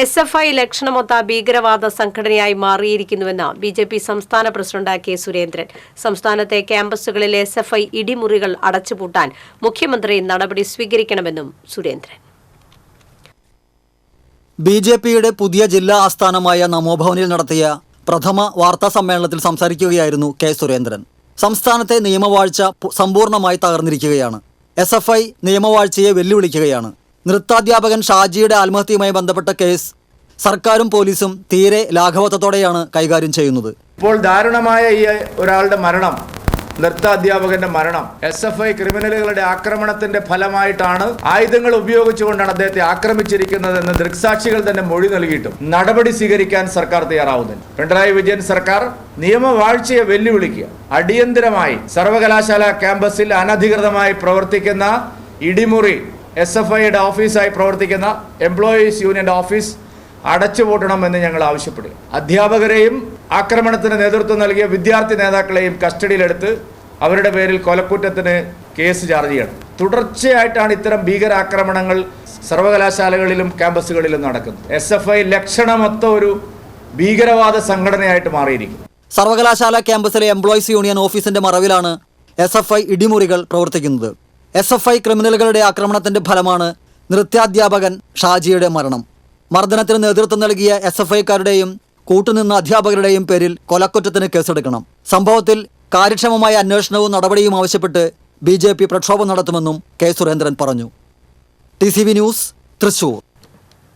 S F I ലക്ഷണമൊത്ത ഭീകരവാദ സംഘടനയായി മാറിയിരിക്കുന്നുവെന്ന് ബി ജെ പി സംസ്ഥാന പ്രസിഡന്റ് കെ സുരേന്ദ്രൻ. സംസ്ഥാനത്തെ ക്യാമ്പസുകളിൽ എസ് എഫ് ഐ ഇടിമുറികൾ അടച്ചുപൂട്ടാൻ മുഖ്യമന്ത്രി നടപടി സ്വീകരിക്കണമെന്നും സുരേന്ദ്രൻ. ബി ജെ പിയുടെ പുതിയ ജില്ലാ ആസ്ഥാനമായ നമോഭവനിൽ നടത്തിയ പ്രഥമ വാർത്താ സമ്മേളനത്തിൽ സംസാരിക്കുകയായിരുന്നു കെ സുരേന്ദ്രൻ. സംസ്ഥാനത്തെ നിയമവാഴ്ച സമ്പൂർണമായി തകർന്നിരിക്കുകയാണ്. എസ് എഫ് ഐ നിയമവാഴ്ചയെ വെല്ലുവിളിക്കുകയാണ്. നൃത്താധ്യാപകൻ ഷാജിയുടെ ആത്മഹത്യയുമായി ബന്ധപ്പെട്ട കേസ് സർക്കാരും പോലീസും തീരെ ലാഘവത്വത്തോടെയാണ് കൈകാര്യം ചെയ്യുന്നത്. ഇപ്പോൾ ദാരുണമായ ഈ ഒരാളുടെ മരണം നൃത്താധ്യാപകന്റെ മരണം എസ് എഫ് ഐ ക്രിമിനലുകളുടെ ആക്രമണത്തിന്റെ ഫലമായിട്ടാണ് ആയുധങ്ങൾ ഉപയോഗിച്ചുകൊണ്ടാണ് അദ്ദേഹത്തെ ആക്രമിച്ചിരിക്കുന്നതെന്ന് ദൃക്സാക്ഷികൾ തന്നെ മൊഴി നൽകിയിട്ടും നടപടി സ്വീകരിക്കാൻ സർക്കാർ തയ്യാറാവുന്നില്ല. പിണറായി വിജയൻ സർക്കാർ നിയമവാഴ്ചയെ വെല്ലുവിളിക്കുക. അടിയന്തരമായി സർവകലാശാല ക്യാമ്പസിൽ അനധികൃതമായി പ്രവർത്തിക്കുന്ന ഇടിമുറി എസ് എഫ് ഐയുടെ ഓഫീസായി പ്രവർത്തിക്കുന്ന എംപ്ലോയീസ് യൂണിയന്റെ ഓഫീസ് അടച്ചു അടച്ചുപൂട്ടണമെന്ന് ഞങ്ങൾ ആവശ്യപ്പെടുക അധ്യാപകരെയും ആക്രമണത്തിന് നേതൃത്വം നൽകിയ വിദ്യാർത്ഥി നേതാക്കളെയും കസ്റ്റഡിയിലെടുത്ത് അവരുടെ പേരിൽ കൊലക്കുറ്റത്തിന് കേസ് ചാർജ് ചെയ്യണം. തുടർച്ചയായിട്ടാണ് ഇത്തരം ഭീകരാക്രമണങ്ങൾ സർവകലാശാലകളിലും ക്യാമ്പസുകളിലും നടക്കുന്നത്. എസ് എഫ് ഐ ലക്ഷണമൊത്ത ഒരു ഭീകരവാദ സംഘടനയായിട്ട് മാറിയിരിക്കും സർവകലാശാല ക്യാമ്പസിലെ എംപ്ലോയീസ് യൂണിയൻ ഓഫീസിന്റെ മറവിലാണ് എസ് എഫ് ഐ ഇടിമുറികൾ പ്രവർത്തിക്കുന്നത്. എസ് എഫ് ഐ ക്രിമിനലുകളുടെ ആക്രമണത്തിന്റെ ഫലമാണ് നൃത്യാധ്യാപകൻ ഷാജിയുടെ മരണം. മർദ്ദനത്തിന് നേതൃത്വം നൽകിയ എസ് എഫ് ഐക്കാരുടെയും കൂട്ടുനിന്ന അധ്യാപകരുടെയും പേരിൽ കൊലക്കുറ്റത്തിന് കേസെടുക്കണം. സംഭവത്തിൽ കാര്യക്ഷമമായ അന്വേഷണവും നടപടിയും ആവശ്യപ്പെട്ട് ബി ജെ പി പ്രക്ഷോഭം നടത്തുമെന്നും കെ സുരേന്ദ്രൻ പറഞ്ഞു. T C V news Thrissur.